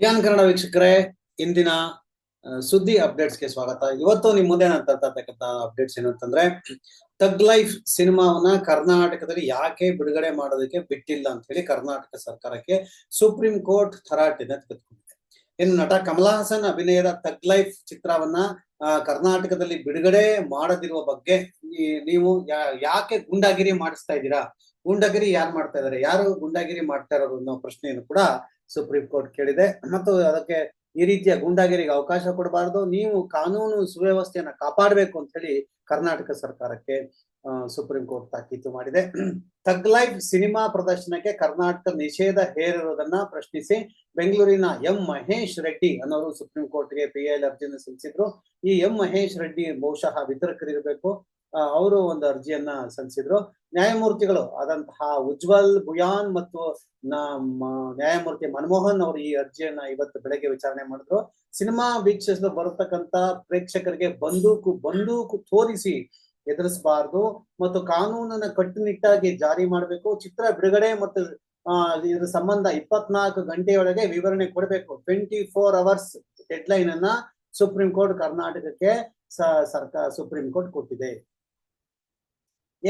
ಧ್ಯಾನ್ ಕನ್ನಡ ವೀಕ್ಷಕರೇ, ಇಂದಿನ ಸುದ್ದಿ ಸುದ್ದಿ ಅಪ್ಡೇಟ್ಸ್ಗೆ ಸ್ವಾಗತ. ಇವತ್ತು ನಿಮ್ಮ ಮುಂದೆ ನಾನು ತರ್ತಕ್ಕಂತ ಅಪ್ಡೇಟ್ಸ್ ಏನು ಅಂತಂದ್ರೆ ತಗ್ ಲೈಫ್ ಸಿನಿಮಾವನ್ನ ಕರ್ನಾಟಕದಲ್ಲಿ ಯಾಕೆ ಬಿಡುಗಡೆ ಮಾಡೋದಕ್ಕೆ ಬಿಟ್ಟಿಲ್ಲ ಅಂತ ಹೇಳಿ ಕರ್ನಾಟಕ ಸರ್ಕಾರಕ್ಕೆ ಸುಪ್ರೀಂ ಕೋರ್ಟ್ ತರಾಟೆನ ತೆಗೆದುಕೊಂಡಿದೆ. ಇನ್ನು ನಟ ಕಮಲ್ ಹಾಸನ್ ಅಭಿನಯದ ತಗ್ ಲೈಫ್ ಚಿತ್ರವನ್ನ ಕರ್ನಾಟಕದಲ್ಲಿ ಬಿಡುಗಡೆ ಮಾಡದಿರುವ ಬಗ್ಗೆ ನೀವು ಯಾಕೆ ಗುಂಡಾಗಿರಿ ಮಾಡಿಸ್ತಾ ಇದ್ದೀರಾ? ಗುಂಡಗಿರಿ ಯಾರು ಮಾಡ್ತಾ ಇದಾರೆ ಯಾರು ಗುಂಡಾಗಿರಿ ಮಾಡ್ತಾ ಇರೋದು ಅನ್ನೋ ಪ್ರಶ್ನೆಯನ್ನು ಕೂಡ ಸುಪ್ರೀಂ ಕೋರ್ಟ್ ಕೇಳಿದೆ. ಮತ್ತು ಅದಕ್ಕೆ ಈ ರೀತಿಯ ಗುಂಡಾಗಿರಿಗೆ ಅವಕಾಶ ಕೊಡಬಾರದು. ನೀವು ಕಾನೂನು ಸುವ್ಯವಸ್ಥೆಯನ್ನ ಕಾಪಾಡಬೇಕು ಅಂತ ಹೇಳಿ ಕರ್ನಾಟಕ ಸರ್ಕಾರಕ್ಕೆ ಸುಪ್ರೀಂ ಕೋರ್ಟ್ ತಾಕೀತು ಮಾಡಿದೆ. ತಗ್ ಲೈಫ್ ಸಿನಿಮಾ ಪ್ರದರ್ಶನಕ್ಕೆ ಕರ್ನಾಟಕ ನಿಷೇಧ ಹೇರಿರುವುದನ್ನ ಪ್ರಶ್ನಿಸಿ ಬೆಂಗಳೂರಿನ ಎಂ ಮಹೇಶ್ ರೆಡ್ಡಿ ಅನ್ನೋರು ಸುಪ್ರೀಂ ಕೋರ್ಟ್ಗೆ ಪಿ ಎಲ್ ಅರ್ಜಿಯನ್ನು ಸಲ್ಲಿಸಿದ್ರು ಈ ಎಂ ಮಹೇಶ್ ರೆಡ್ಡಿ ಬಹುಶಃ ವಿತರಕರಿರಬೇಕು ಅವರು ಒಂದು ಅರ್ಜಿಯನ್ನ ಸಲ್ಲಿಸಿದ್ರು. ನ್ಯಾಯಮೂರ್ತಿಗಳು ಆದಂತಹ ಉಜ್ವಲ್ ಬುಯಾನ್ ಮತ್ತು ನ್ಯಾಯಮೂರ್ತಿ ಮನಮೋಹನ್ ಅವರು ಈ ಅರ್ಜಿಯನ್ನ ಇವತ್ತು ಬೆಳಗ್ಗೆ ವಿಚಾರಣೆ ಮಾಡಿದ್ರು. ಸಿನಿಮಾ ವೀಕ್ಷಿಸಲು ಬರತಕ್ಕಂತ ಪ್ರೇಕ್ಷಕರಿಗೆ ಬಂದೂಕು ಬಂದೂಕು ತೋರಿಸಿ ಎದುರಿಸಬಾರದು ಮತ್ತು ಕಾನೂನನ್ನ ಕಟ್ಟುನಿಟ್ಟಾಗಿ ಜಾರಿ ಮಾಡಬೇಕು. ಚಿತ್ರ ಬಿಡುಗಡೆ ಮತ್ತು ಇದರ ಸಂಬಂಧ ಇಪ್ಪತ್ನಾಲ್ಕು ಗಂಟೆಯೊಳಗೆ ವಿವರಣೆ ಕೊಡಬೇಕು. ಟ್ವೆಂಟಿ ಫೋರ್ ಅವರ್ಸ್ ಡೆಡ್ಲೈನ್ ಅನ್ನ ಸುಪ್ರೀಂ ಕೋರ್ಟ್ ಕರ್ನಾಟಕಕ್ಕೆ ಸರ್ಕಾರ ಸುಪ್ರೀಂ ಕೋರ್ಟ್ ಕೊಟ್ಟಿದೆ.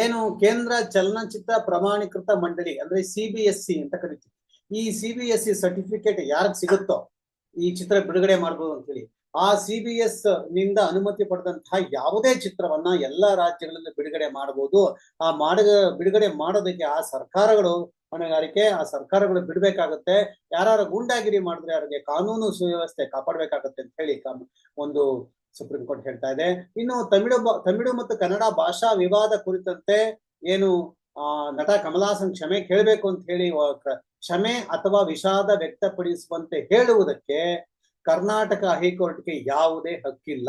ಏನು ಕೇಂದ್ರ ಚಲನಚಿತ್ರ ಪ್ರಮಾಣೀಕೃತ ಮಂಡಳಿ, ಅಂದ್ರೆ ಸಿಬಿಎಸ್ಸಿ ಅಂತ ಕರಿತೀವಿ. ಈ ಸಿಬಿಎಸ್ಸಿ ಸರ್ಟಿಫಿಕೇಟ್ ಯಾರಿಗೆ ಸಿಗುತ್ತೋ ಈ ಚಿತ್ರ ಬಿಡುಗಡೆ ಮಾಡಬಹುದು ಅಂತ ಹೇಳಿ ಆ ಸಿಬಿಎಸ್ನಿಂದ ಅನುಮತಿ ಪಡೆದಂತಹ ಯಾವುದೇ ಚಿತ್ರವನ್ನ ಎಲ್ಲಾ ರಾಜ್ಯಗಳಲ್ಲಿ ಬಿಡುಗಡೆ ಮಾಡಬಹುದು ಆ ಮಾಡ, ಬಿಡುಗಡೆ ಮಾಡೋದಕ್ಕೆ ಆ ಸರ್ಕಾರಗಳು ಹೊಣೆಗಾರಿಕೆ, ಆ ಸರ್ಕಾರಗಳು ಬಿಡ್ಬೇಕಾಗತ್ತೆ. ಯಾರು ಗೂಂಡಾಗಿರಿ ಮಾಡಿದ್ರೆ ಅವ್ರಿಗೆ ಕಾನೂನು ಸುವ್ಯವಸ್ಥೆ ಕಾಪಾಡ್ಬೇಕಾಗತ್ತೆ ಅಂತ ಹೇಳಿ ಒಂದು ಸುಪ್ರೀಂ ಕೋರ್ಟ್ ಹೇಳ್ತಾ ಇದೆ. ಇನ್ನು ತಮಿಳು ತಮಿಳು ಮತ್ತು ಕನ್ನಡ ಭಾಷಾ ವಿವಾದ ಕುರಿತಂತೆ ಏನು, ಆ, ನಟ ಕಮಲಾಸನ್ ಕ್ಷಮೆ ಕೇಳಬೇಕು ಅಂತ ಹೇಳಿ ಕ್ಷಮೆ ಅಥವಾ ವಿಷಾದ ವ್ಯಕ್ತಪಡಿಸುವಂತೆ ಹೇಳುವುದಕ್ಕೆ ಕರ್ನಾಟಕ ಹೈಕೋರ್ಟ್ಗೆ ಯಾವುದೇ ಹಕ್ಕಿಲ್ಲ.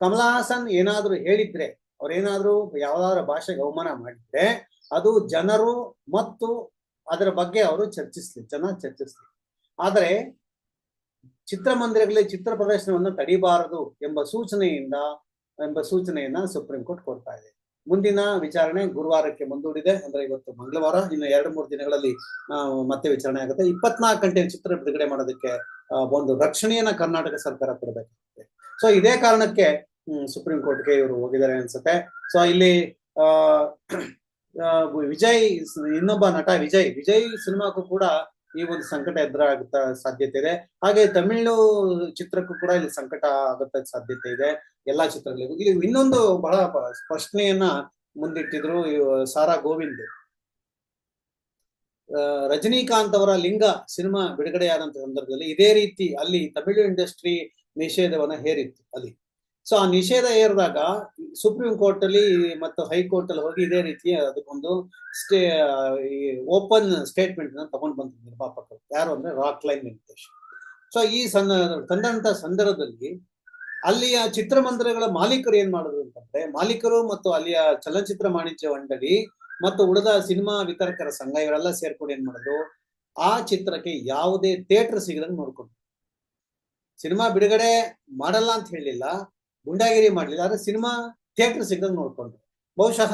ಕಮಲಾಸನ್ ಏನಾದ್ರೂ ಹೇಳಿದ್ರೆ, ಅವ್ರೇನಾದ್ರೂ ಯಾವ್ದಾದ್ರು ಭಾಷೆಗೆ ಅವಮಾನ ಮಾಡಿದ್ರೆ, ಅದು ಜನರು ಮತ್ತು ಅದರ ಬಗ್ಗೆ ಅವರು ಚರ್ಚಿಸ್ಲಿ, ಜನ ಚರ್ಚಿಸ್ಲಿ. ಆದರೆ ಚಿತ್ರಮಂದಿರಗಳಲ್ಲಿ ಚಿತ್ರ ಪ್ರದರ್ಶನವನ್ನು ತಡಿಬಾರದು ಎಂಬ ಸೂಚನೆಯಿಂದ ಎಂಬ ಸೂಚನೆಯನ್ನ ಸುಪ್ರೀಂ ಕೋರ್ಟ್ ಕೊಡ್ತಾ ಇದೆ. ಮುಂದಿನ ವಿಚಾರಣೆ ಗುರುವಾರಕ್ಕೆ ಮುಂದೂಡಿದೆ. ಅಂದ್ರೆ ಇವತ್ತು ಮಂಗಳವಾರ ಇನ್ನು ಎರಡು ಮೂರು ದಿನಗಳಲ್ಲಿ ಮತ್ತೆ ವಿಚಾರಣೆ ಆಗುತ್ತೆ. ಇಪ್ಪತ್ನಾಲ್ಕು ಗಂಟೆ ಚಿತ್ರ ಬಿಡುಗಡೆ ಮಾಡೋದಕ್ಕೆ ಒಂದು ರಕ್ಷಣೆಯನ್ನ ಕರ್ನಾಟಕ ಸರ್ಕಾರ ಕೊಡಬೇಕಾಗುತ್ತೆ. ಸೊ ಇದೇ ಕಾರಣಕ್ಕೆ ಸುಪ್ರೀಂ ಕೋರ್ಟ್ಗೆ ಇವರು ಹೋಗಿದ್ದಾರೆ ಅನ್ಸುತ್ತೆ. ಸೊ ಇಲ್ಲಿ ಆ, ವಿಜಯ್ ಇನ್ನೊಬ್ಬ ನಟ ವಿಜಯ್. ವಿಜಯ್ ಸಿನಿಮಾಕ್ಕೂ ಕೂಡ ಈ ಒಂದು ಸಂಕಟ ಎದುರಾಗುತ್ತ ಸಾಧ್ಯತೆ ಇದೆ. ಹಾಗೆ ತಮಿಳು ಚಿತ್ರಕ್ಕೂ ಕೂಡ ಇಲ್ಲಿ ಸಂಕಟ ಆಗುತ್ತ ಸಾಧ್ಯತೆ ಇದೆ ಎಲ್ಲಾ ಚಿತ್ರಗಳಿಗೂ. ಇಲ್ಲಿ ಇನ್ನೊಂದು ಬಹಳ ಸ್ಪಷ್ಟನೆಯನ್ನ ಮುಂದಿಟ್ಟಿದ್ರು ಸಾರಾ ಗೋವಿಂದ್. ರಜನಿಕಾಂತ್ ಅವರ ಲಿಂಗ ಸಿನಿಮಾ ಬಿಡುಗಡೆಯಾದಂತ ಸಂದರ್ಭದಲ್ಲಿ ಇದೇ ರೀತಿ ಅಲ್ಲಿ ತಮಿಳು ಇಂಡಸ್ಟ್ರಿ ನಿಷೇಧವನ್ನ ಹೇರಿತ್ತು ಅಲ್ಲಿ. ಸೊ ಆ ನಿಷೇಧ ಏರಿದಾಗ ಸುಪ್ರೀಂ ಕೋರ್ಟ್ ಅಲ್ಲಿ ಮತ್ತು ಹೈಕೋರ್ಟ್ ಅಲ್ಲಿ ಹೋಗಿ ಇದೇ ರೀತಿ ಅದಕ್ಕೊಂದು ಸ್ಟೇ, ಈ ಓಪನ್ ಸ್ಟೇಟ್ಮೆಂಟ್ನ ತಗೊಂಡ್ ಬಂದ್ರು ನಿರ್ಮಾಪಕರು. ಯಾರು ಅಂದ್ರೆ ರಾಕ್ ಲೈನ್ ವೆಂಕಟೇಶ್ ಸೊ ಈ ಸಂದ ತಂದಂತ ಸಂದರ್ಭದಲ್ಲಿ ಅಲ್ಲಿಯ ಚಿತ್ರಮಂದಿರಗಳ ಮಾಲೀಕರು ಏನ್ ಮಾಡಿದ್ರು ಅಂತಂದ್ರೆ, ಮಾಲೀಕರು ಮತ್ತು ಅಲ್ಲಿಯ ಚಲನಚಿತ್ರ ವಾಣಿಜ್ಯ ಮಂಡಳಿ ಮತ್ತು ಉಳಿದ ಸಿನಿಮಾ ವಿತರಕರ ಸಂಘ ಇವರೆಲ್ಲ ಸೇರ್ಕೊಂಡು ಏನ್ ಮಾಡಿದ್ರು, ಆ ಚಿತ್ರಕ್ಕೆ ಯಾವುದೇ ಥಿಯೇಟರ್ ಸಿಗದಂಗ್ ನೋಡ್ಕೊಂಡು ಸಿನಿಮಾ ಬಿಡುಗಡೆ ಮಾಡಲ್ಲ ಅಂತ ಹೇಳಿಲ್ಲ ಗುಂಡಾಗಿರಿ ಮಾಡ್ಲಿಲ್ಲ. ಆದ್ರೆ ಸಿನಿಮಾ ಥಿಯೇಟರ್ ಸಿಗದಂಗೆ ನೋಡ್ಕೊಂಡ್ರು. ಬಹುಶಃ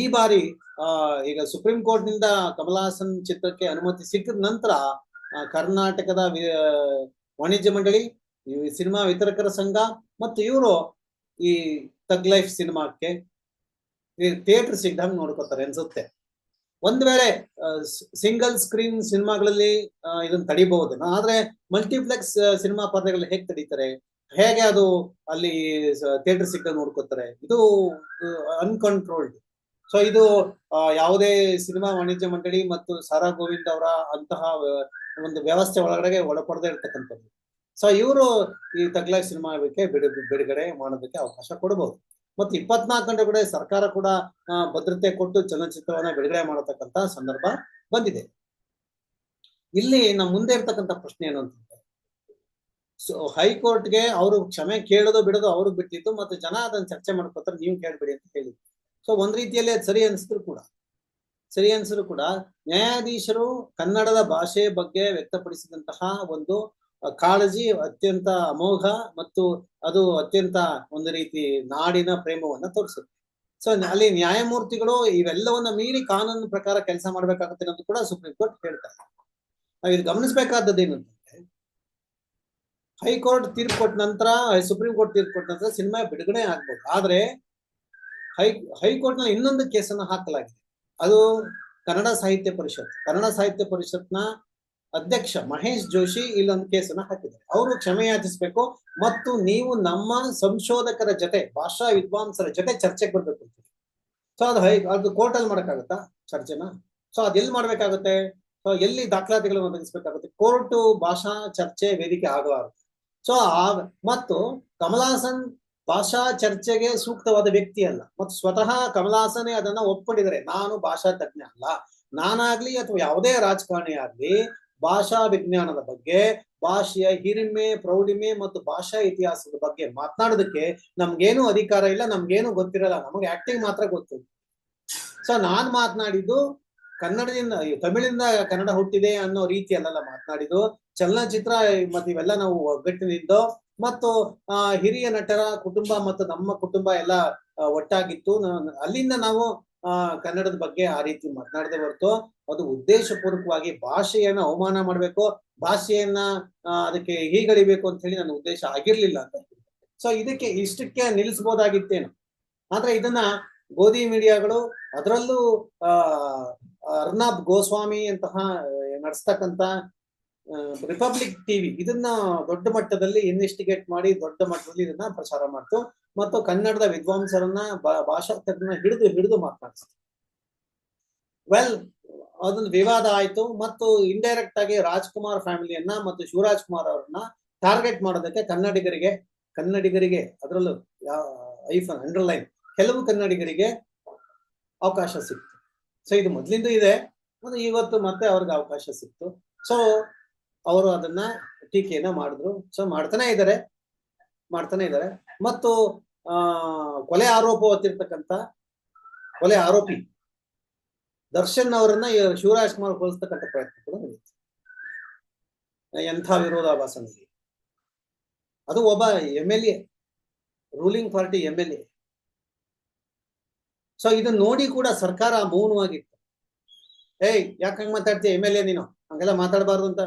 ಈ ಬಾರಿ ಈಗ ಸುಪ್ರೀಂ ಕೋರ್ಟ್ನಿಂದ ಕಮಲ್ ಹಾಸನ್ ಚಿತ್ರಕ್ಕೆ ಅನುಮತಿ ಸಿಕ್ಕಿದ ನಂತರ ಕರ್ನಾಟಕದ ವಾಣಿಜ್ಯ ಮಂಡಳಿ ಸಿನಿಮಾ ವಿತರಕರ ಸಂಘ ಮತ್ತು ಇವರು ಈ ತಗ್ ಲೈಫ್ ಸಿನಿಮಾಕ್ಕೆ ಥಿಯೇಟರ್ ಸಿಗ್ದಂಗ್ ನೋಡ್ಕೋತಾರೆ ಅನ್ಸುತ್ತೆ. ಒಂದ್ ವೇಳೆ ಸಿಂಗಲ್ ಸ್ಕ್ರೀನ್ ಸಿನಿಮಾಗಳಲ್ಲಿ ಇದನ್ನ ತಡಿಬಹುದು. ಆದ್ರೆ ಮಲ್ಟಿಪ್ಲೆಕ್ಸ್ ಸಿನಿಮಾ ಪರ್ದೆಗಳಲ್ಲಿ ಹೇಗೆ ತಡೀತಾರೆ? ಹೇಗೆ ಅದು ಅಲ್ಲಿ ಥಿಯೇಟರ್ ಸಿಕ್ಕ ನೋಡ್ಕೋತಾರೆ? ಇದು ಅನ್ಕಂಟ್ರೋಲ್ಡ್ ಸೊ ಇದು ಯಾವುದೇ ಸಿನಿಮಾ ವಾಣಿಜ್ಯ ಮಂಡಳಿ ಮತ್ತು ಸಾರಾ ಗೋವಿಂದ್ ಅವರ ಅಂತಹ ಒಂದು ವ್ಯವಸ್ಥೆ ಒಳಗಡೆ ಒಳಪಡದೇ ಇರ್ತಕ್ಕಂಥದ್ದು. ಸೊ ಇವರು ಈ ತಗ್ಲಾಗ್ ಸಿನಿಮಾಕ್ಕೆ ಬಿಡು, ಬಿಡುಗಡೆ ಮಾಡೋದಕ್ಕೆ ಅವಕಾಶ ಕೊಡಬಹುದು ಮತ್ತು ಇಪ್ಪತ್ನಾಲ್ಕು ಗಂಟೆ ಕೂಡ ಸರ್ಕಾರ ಕೂಡ ಭದ್ರತೆ ಕೊಟ್ಟು ಚಲನಚಿತ್ರವನ್ನ ಬಿಡುಗಡೆ ಮಾಡತಕ್ಕಂತ ಸಂದರ್ಭ ಬಂದಿದೆ. ಇಲ್ಲಿ ನಮ್ಮ ಮುಂದೆ ಇರ್ತಕ್ಕಂಥ ಪ್ರಶ್ನೆ ಏನು ಅಂತಂದ್ರೆ ಸೊ ಹೈಕೋರ್ಟ್ಗೆ ಅವರು ಕ್ಷಮೆ ಕೇಳೋದು ಬಿಡೋದು ಅವ್ರಿಗೆ ಬಿಟ್ಟಿತ್ತು, ಮತ್ತು ಜನ ಅದನ್ನ ಚರ್ಚೆ ಮಾಡ್ಕೋತಾರೆ, ನೀವು ಕೇಳ್ಬೇಡಿ ಅಂತ ಹೇಳಿ. ಸೊ ಒಂದ್ ರೀತಿಯಲ್ಲಿ ಅದು ಸರಿ ಅನ್ಸಿದ್ರು ಕೂಡ. ಸರಿ ಅನ್ಸಿದ್ರು ಕೂಡ, ನ್ಯಾಯಾಧೀಶರು ಕನ್ನಡದ ಭಾಷೆ ಬಗ್ಗೆ ವ್ಯಕ್ತಪಡಿಸಿದಂತಹ ಒಂದು ಕಾಳಜಿ ಅತ್ಯಂತ ಅಮೋಘ ಮತ್ತು ಅದು ಅತ್ಯಂತ ಒಂದು ರೀತಿ ನಾಡಿನ ಪ್ರೇಮವನ್ನ ತೋರಿಸುತ್ತೆ. ಸೊ ಅಲ್ಲಿ ನ್ಯಾಯಮೂರ್ತಿಗಳು ಇವೆಲ್ಲವನ್ನ ಮೀರಿ ಕಾನೂನು ಪ್ರಕಾರ ಕೆಲಸ ಮಾಡ್ಬೇಕಾಗುತ್ತೆ ಅನ್ನೋದು ಕೂಡ ಸುಪ್ರೀಂ ಕೋರ್ಟ್ ಹೇಳ್ತಾರೆ. ನಾವು ಇದು ಗಮನಿಸಬೇಕಾದದ್ದು ಏನು ಅಂತಂದ್ರೆ ಹೈಕೋರ್ಟ್ ತೀರ್ಪು ಕೊಟ್ಟ ನಂತರ ಸುಪ್ರೀಂ ಕೋರ್ಟ್ ತೀರ್ಪು ಕೊಟ್ಟ ನಂತರ ಸಿನಿಮಾ ಬಿಡುಗಡೆ ಆಗ್ಬೋದು. ಆದ್ರೆ, ಹೈ ಹೈಕೋರ್ಟ್ನಲ್ಲಿ ಇನ್ನೊಂದು ಕೇಸನ್ನು ಹಾಕಲಾಗಿದೆ. ಅದು ಕನ್ನಡ ಸಾಹಿತ್ಯ ಪರಿಷತ್. ಕನ್ನಡ ಸಾಹಿತ್ಯ ಪರಿಷತ್ನ ಅಧ್ಯಕ್ಷ ಮಹೇಶ್ ಜೋಶಿ ಇಲ್ಲೊಂದು ಕೇಸನ್ನ ಹಾಕಿದ್ದಾರೆ. ಅವರು ಕ್ಷಮೆ ಯಾಚಿಸ್ಬೇಕು ಮತ್ತು ನೀವು ನಮ್ಮ ಸಂಶೋಧಕರ ಜೊತೆ, ಭಾಷಾ ವಿದ್ವಾಂಸರ ಜೊತೆ ಚರ್ಚೆಗೆ ಬರ್ಬೇಕು ಅಂತ ಸೊ ಅದು ಹೈ, ಅದು ಕೋರ್ಟ್ ಅಲ್ಲಿ ಮಾಡಕ್ಕಾಗತ್ತಾ ಚರ್ಚೆನ? ಸೊ ಅದೆಲ್ಲಿ ಮಾಡ್ಬೇಕಾಗುತ್ತೆ? ಸೊ ಎಲ್ಲಿ ದಾಖಲಾತಿಗಳನ್ನು ಒದಗಿಸ್ಬೇಕಾಗುತ್ತೆ? ಕೋರ್ಟ್ ಭಾಷಾ ಚರ್ಚೆ ವೇದಿಕೆ ಆಗಬಾರದು. ಸೊ ಆ, ಮತ್ತು ಕಮಲಾಸನ್ ಭಾಷಾ ಚರ್ಚೆಗೆ ಸೂಕ್ತವಾದ ವ್ಯಕ್ತಿ ಅಲ್ಲ. ಮತ್ತು ಸ್ವತಃ ಕಮಲಾಸನೇ ಅದನ್ನ ಒಪ್ಪಿಕೊಂಡಿದ್ದಾರೆ ನಾನು ಭಾಷಾ ತಜ್ಞ ಅಲ್ಲ. ನಾನಾಗ್ಲಿ ಅಥವಾ ಯಾವುದೇ ರಾಜಕಾರಣಿ ಆಗ್ಲಿ, ಭಾಷಾ ವಿಜ್ಞಾನದ ಬಗ್ಗೆ, ಭಾಷೆಯ ಹಿರಿಮೆ, ಪ್ರೌಢಿಮೆ ಮತ್ತು ಭಾಷಾ ಇತಿಹಾಸದ ಬಗ್ಗೆ ಮಾತನಾಡೋದಕ್ಕೆ ನಮ್ಗೇನು ಅಧಿಕಾರ ಇಲ್ಲ, ನಮ್ಗೇನು ಗೊತ್ತಿರಲ್ಲ. ನಮಗೆ ಆಕ್ಟಿಂಗ್ ಮಾತ್ರ ಗೊತ್ತು. ಸೊ ನಾನ್ ಮಾತನಾಡಿದ್ದು ಕನ್ನಡದಿಂದ, ತಮಿಳಿಂದ ಕನ್ನಡ ಹುಟ್ಟಿದೆ ಅನ್ನೋ ರೀತಿಯಲ್ಲೆಲ್ಲ ಮಾತನಾಡಿದ್ದು. ಚಲನಚಿತ್ರ, ಮತ್ತೆ ಇವೆಲ್ಲ ನಾವು ಒಗ್ಗಟ್ಟಿನಿಂದ ಮತ್ತು, ಆ, ಹಿರಿಯ ನಟರ ಕುಟುಂಬ ಮತ್ತು ನಮ್ಮ ಕುಟುಂಬ ಎಲ್ಲ ಒಟ್ಟಾಗಿತ್ತು. ಅಲ್ಲಿಂದ ನಾವು, ಆ, ಕನ್ನಡದ ಬಗ್ಗೆ ಆ ರೀತಿ ಮಾತನಾಡದೆ ಹೊರತು ಅದು ಉದ್ದೇಶಪೂರ್ವಕವಾಗಿ ಭಾಷೆಯನ್ನ ಅವಮಾನ ಮಾಡ್ಬೇಕು. ಭಾಷೆಯನ್ನ ಅದಕ್ಕೆ ಹೀಗಳಿಬೇಕು ಅಂತ ಹೇಳಿ ನನ್ನ ಉದ್ದೇಶ ಆಗಿರ್ಲಿಲ್ಲ ಅಂತ ಸೊ ಇದಕ್ಕೆ ಇಷ್ಟಕ್ಕೆ ನಿಲ್ಲಿಸಬಹುದಾಗಿತ್ತೇನು ಆದ್ರೆ ಇದನ್ನ ಗೋಧಿ ಮೀಡಿಯಾಗಳು ಅದರಲ್ಲೂ ಅರ್ನಾಬ್ ಗೋಸ್ವಾಮಿ ಅಂತಹ ನಡೆಸ್ತಕ್ಕಂತ ರಿಪಬ್ಲಿಕ್ ಟಿವಿ ಇದನ್ನ ದೊಡ್ಡ ಮಟ್ಟದಲ್ಲಿ ಇನ್ವೆಸ್ಟಿಗೇಟ್ ಮಾಡಿ ದೊಡ್ಡ ಮಟ್ಟದಲ್ಲಿ ಇದನ್ನ ಪ್ರಸಾರ ಮಾಡ್ತು. ಮತ್ತು ಕನ್ನಡದ ವಿದ್ವಾಂಸರನ್ನ ಭಾಷಾ ತಜ್ಞ ಹಿಡಿದು ಹಿಡಿದು ಮಾತನಾಡಿಸ್ತು. ವೆಲ್ ಅದೊಂದು ವಿವಾದ ಆಯ್ತು. ಮತ್ತು ಇಂಡೈರೆಕ್ಟ್ ಆಗಿ ರಾಜ್ಕುಮಾರ್ ಫ್ಯಾಮಿಲಿಯನ್ನ ಮತ್ತು ಶಿವರಾಜ್ ಕುಮಾರ್ ಅವರನ್ನ ಟಾರ್ಗೆಟ್ ಮಾಡೋದಕ್ಕೆ ಕನ್ನಡಿಗರಿಗೆ ಕನ್ನಡಿಗರಿಗೆ ಅದರಲ್ಲೂ ಐಫನ್ ಅಂಡರ್ಲೈನ್ ಕೆಲವು ಕನ್ನಡಿಗರಿಗೆ ಅವಕಾಶ ಸಿಕ್ತು. ಸೊ ಇದು ಮೊದಲಿಂದ ಇದೆ. ಮತ್ತು ಇವತ್ತು ಮತ್ತೆ ಅವ್ರಿಗೆ ಅವಕಾಶ ಸಿಕ್ತು. ಸೊ ಅವರು ಅದನ್ನ ಟೀಕೆಯನ್ನ ಮಾಡಿದ್ರು. ಸೊ ಮಾಡ್ತಾನೆ ಇದ್ದಾರೆ ಮಾಡ್ತಾನೆ ಇದ್ದಾರೆ ಮತ್ತು, ಆ, ಕೊಲೆ ಆರೋಪ ಹೊತ್ತಿರ್ತಕ್ಕಂಥ, ಕೊಲೆ ಆರೋಪಿ ದರ್ಶನ್ ಅವರನ್ನ ಶಿವರಾಜ್ ಕುಮಾರ್ ಹೋಲಿಸ್ತಕ್ಕಂಥ ಪ್ರಯತ್ನ ಕೂಡ ನಡೆಯುತ್ತೆ. ಎಂಥ ವಿರೋಧಾಭಾಸ ನಡೆಯಿತು ಅದು ಒಬ್ಬ M L A ruling party M L A. So ಇದನ್ನ ನೋಡಿ ಕೂಡ ಸರ್ಕಾರ ಮೌನವಾಗಿತ್ತು. ಏಯ್, ಯಾಕೆ ಹಂಗ್ ಮಾತಾಡ್ತೀಯ ಎಂ ಎಲ್ ಎ ನೀನು? ಹಂಗೆಲ್ಲ ಮಾತಾಡಬಾರ್ದು ಅಂತ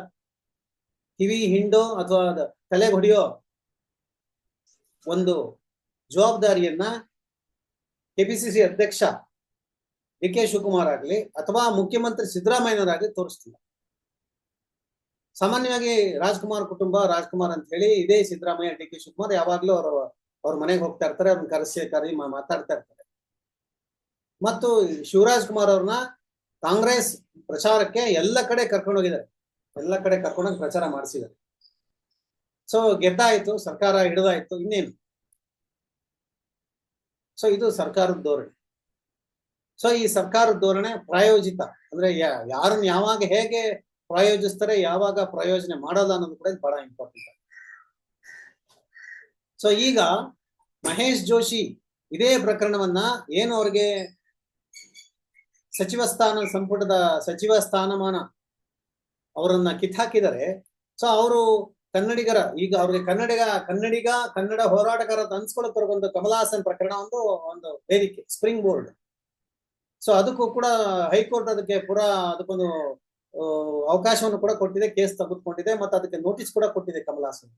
ಕಿವಿ ಹಿಂಡೋ ಅಥವಾ ತಲೆ ಹೊಡೆಯೋ ಒಂದು ಜವಾಬ್ದಾರಿಯನ್ನ ಕೆಪಿಸಿಸಿ ಅಧ್ಯಕ್ಷ ಡಿ ಕೆ ಶಿವಕುಮಾರ್ ಆಗಲಿ ಅಥವಾ ಮುಖ್ಯಮಂತ್ರಿ ಸಿದ್ದರಾಮಯ್ಯನವರಾಗಲಿ ತೋರಿಸ್ತಿಲ್ಲ. ಸಾಮಾನ್ಯವಾಗಿ ರಾಜ್ಕುಮಾರ್ ಕುಟುಂಬ, ರಾಜ್ಕುಮಾರ್ ಅಂತ ಹೇಳಿ ಇದೇ ಸಿದ್ದರಾಮಯ್ಯ, ಡಿ ಕೆ ಶಿವಕುಮಾರ್ ಯಾವಾಗ್ಲೂ ಅವರು ಅವ್ರ ಮನೆಗೆ ಹೋಗ್ತಾ ಇರ್ತಾರೆ, ಅವ್ರನ್ನ ಕರೆಸಿ ಕರಿ ಮಾತಾಡ್ತಾ ಇರ್ತಾರೆ. ಮತ್ತು ಶಿವರಾಜ್ ಕುಮಾರ್ ಅವ್ರನ್ನ ಕಾಂಗ್ರೆಸ್ ಪ್ರಚಾರಕ್ಕೆ ಎಲ್ಲ ಕಡೆ ಕರ್ಕೊಂಡು ಹೋಗಿದ್ದಾರೆ ಎಲ್ಲ ಕಡೆ ಕರ್ಕೊಂಡೋಗಿ ಪ್ರಚಾರ ಮಾಡಿಸಿದ್ದಾರೆ. ಸೊ ಗೆದ್ದಾಯ್ತು, ಸರ್ಕಾರ ಹಿಡಿದಾಯ್ತು, ಇನ್ನೇನು? ಸೊ ಇದು ಸರ್ಕಾರದ ಧೋರಣೆ. ಸೊ ಈ ಸರ್ಕಾರದ ಧೋರಣೆ ಪ್ರಾಯೋಜಿತ. ಅಂದ್ರೆ ಯಾರನ್ನ ಯಾವಾಗ ಹೇಗೆ ಪ್ರಾಯೋಜಿಸ್ತಾರೆ, ಯಾವಾಗ ಪ್ರಯೋಜನೆ ಮಾಡಲ್ಲ ಅನ್ನೋದು ಕೂಡ ಬಹಳ ಇಂಪಾರ್ಟೆಂಟ್ ಸೊ ಈಗ ಮಹೇಶ್ ಜೋಶಿ ಇದೇ ಪ್ರಕರಣವನ್ನ ಏನು ಅವ್ರಿಗೆ ಸಚಿವ ಸ್ಥಾನ, ಸಂಪುಟದ ಸಚಿವ ಸ್ಥಾನಮಾನ ಅವರನ್ನ ಕಿತ್ತಾಕಿದ್ದಾರೆ ಸೊ ಅವರು ಕನ್ನಡಿಗರ, ಈಗ ಅವ್ರಿಗೆ ಕನ್ನಡಿಗ ಕನ್ನಡಿಗ, ಕನ್ನಡ ಹೋರಾಟಗಾರ ಅಂತ ಅನ್ಸ್ಕೊಳ್ಳೋಕೆ ಒಂದು ಕಮಲಾಸನ್ ಪ್ರಕರಣ ಒಂದು ಒಂದು ವೇದಿಕೆ ಸ್ಪ್ರಿಂಗ್ ಬೋರ್ಡ್ ಸೊ ಅದಕ್ಕೂ ಕೂಡ ಹೈಕೋರ್ಟ್ ಅದಕ್ಕೆ ಪೂರಾ ಅದಕ್ಕೊಂದು ಅವಕಾಶವನ್ನು ಕೂಡ ಕೊಟ್ಟಿದೆ, ಕೇಸ್ ತೆಗೆದುಕೊಂಡಿದೆ, ಮತ್ತೆ ಅದಕ್ಕೆ ನೋಟಿಸ್ ಕೂಡ ಕೊಟ್ಟಿದೆ ಕಮಲಾಸನ್.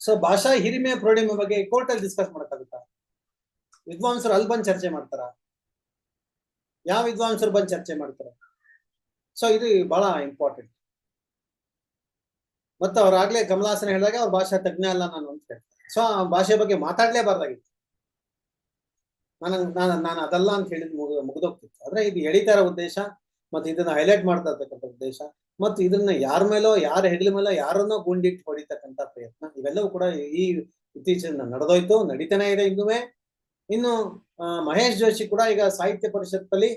ಸೊ ಭಾಷಾ ಹಿರಿಮೆ ಪ್ರೌಢಿಮೆ ಬಗ್ಗೆ ಕೋರ್ಟ್ ಅಲ್ಲಿ ಡಿಸ್ಕಸ್ ಮಾಡಕ್ಕಾಗುತ್ತಾ? ವಿದ್ವಾಂಸರು ಅಲ್ಲಿ ಬಂದು ಚರ್ಚೆ ಮಾಡ್ತಾರ? ಯಾವ ವಿದ್ವಾಂಸರು ಬಂದು ಚರ್ಚೆ ಮಾಡ್ತಾರೆ? ಸೊ ಇದು ಬಹಳ ಇಂಪಾರ್ಟೆಂಟ್ ಮತ್ತು ಅವ್ರಾಗ್ಲೇ ಕಮಲಾಸನ ಹೇಳಿದಾಗ ಅವ್ರ ಭಾಷಾ ತಜ್ಞ ಅಲ್ಲ ನಾನು ಅಂತ ಸೊ ಆ ಭಾಷೆ ಬಗ್ಗೆ ಮಾತಾಡಲೇಬಾರ್ದಾಗಿತ್ತು. ನಾನು ನಾನು ನಾನು ಅದಲ್ಲ ಅಂತ ಹೇಳಿದ್ ಮುಗಿದ, ಮುಗಿದೋಗ್ತಿತ್ತು. ಆದ್ರೆ ಇದು ಎಳಿತಾರ ಉದ್ದೇಶ, ಮತ್ತೆ ಇದನ್ನ ಹೈಲೈಟ್ ಮಾಡ್ತಾ ಇರ್ತಕ್ಕಂಥ ಉದ್ದೇಶ, ಮತ್ತು ಇದನ್ನ ಯಾರ ಮೇಲೋ, ಯಾರ ಹೆಗಲ ಮೇಲೋ, ಯಾರನ್ನೋ ಗುಂಡಿಟ್ಟು ಹೊಡಿತಕ್ಕಂಥ ಪ್ರಯತ್ನ, ಇವೆಲ್ಲವೂ ಕೂಡ ಈ ಇತ್ತೀಚಿನ ನಡೆದೋಯ್ತು, ನಡೀತಾನೆ ಇದೆ ಇನ್ನುವೇ ಇನ್ನು ಮಹೇಶ್ ಜೋಶಿ ಕೂಡ ಈಗ ಸಾಹಿತ್ಯ ಪರಿಷತ್ತಲ್ಲಿ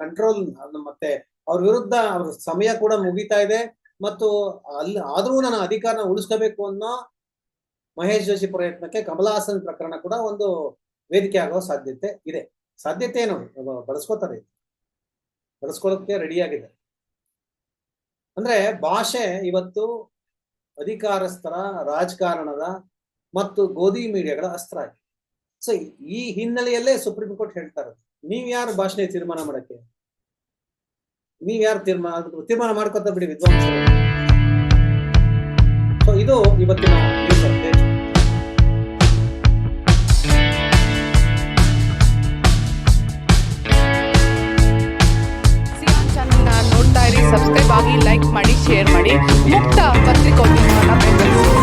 ಕಂಟ್ರೋಲ್ ಮತ್ತೆ ಅವ್ರ ವಿರುದ್ಧ ಅವ್ರ ಸಮಯ ಕೂಡ ಮುಗಿತಾ ಇದೆ. ಮತ್ತು ಅಲ್ಲಿ ಆದ್ರೂ ನಾನು ಅಧಿಕಾರನ ಉಳಿಸ್ಕೋಬೇಕು ಅನ್ನೋ ಮಹೇಶ್ ಜೋಶಿ ಪ್ರಯತ್ನಕ್ಕೆ ಕಮಲಹಾಸನ್ ಪ್ರಕರಣ ಕೂಡ ಒಂದು ವೇದಿಕೆ ಆಗೋ ಸಾಧ್ಯತೆ ಇದೆ. ಸಾಧ್ಯತೆ ಏನು? ಬಳಸ್ಕೋತಾರೆ. ಬಳಸ್ಕೊಳ್ಳೋಕೆ ರೆಡಿಯಾಗಿದೆ ಅಂದ್ರೆ ಭಾಷೆ ಇವತ್ತು ಅಧಿಕಾರಸ್ಥರ ರಾಜಕಾರಣದ ಮತ್ತು ಗೋಧಿ ಮೀಡಿಯಾಗಳ ಅಸ್ತ್ರ ಆಗಿದೆ. ಸೊ ಈ ಹಿನ್ನೆಲೆಯಲ್ಲೇ ಸುಪ್ರೀಂ ಕೋರ್ಟ್ ಹೇಳ್ತಾರೆ ನೀವ್ ಯಾರು ಭಾಷಣ ತೀರ್ಮಾನ ಮಾಡಕ್ಕೆ? ನೀವ್ ಯಾರು ತೀರ್ಮಾನ ತೀರ್ಮಾನ ಮಾಡ್ಕೊತ ಬಿಡಿ ವಿದ್ವಾಂಸರು. ಸೊ ಇದು ಇವತ್ತಿನ ಇರಿ ಸಬ್ಸ್ಕ್ರೈಬ್ ಆಗಿ ಲೈಕ್ ಮಾಡಿ ಶೇರ್ ಮಾಡಿ. ಮುಕ್ತ ಪತ್ರಿಕೋದ್ಯಮವನ್ನು ಬೆಂಬಲಿಸಿ.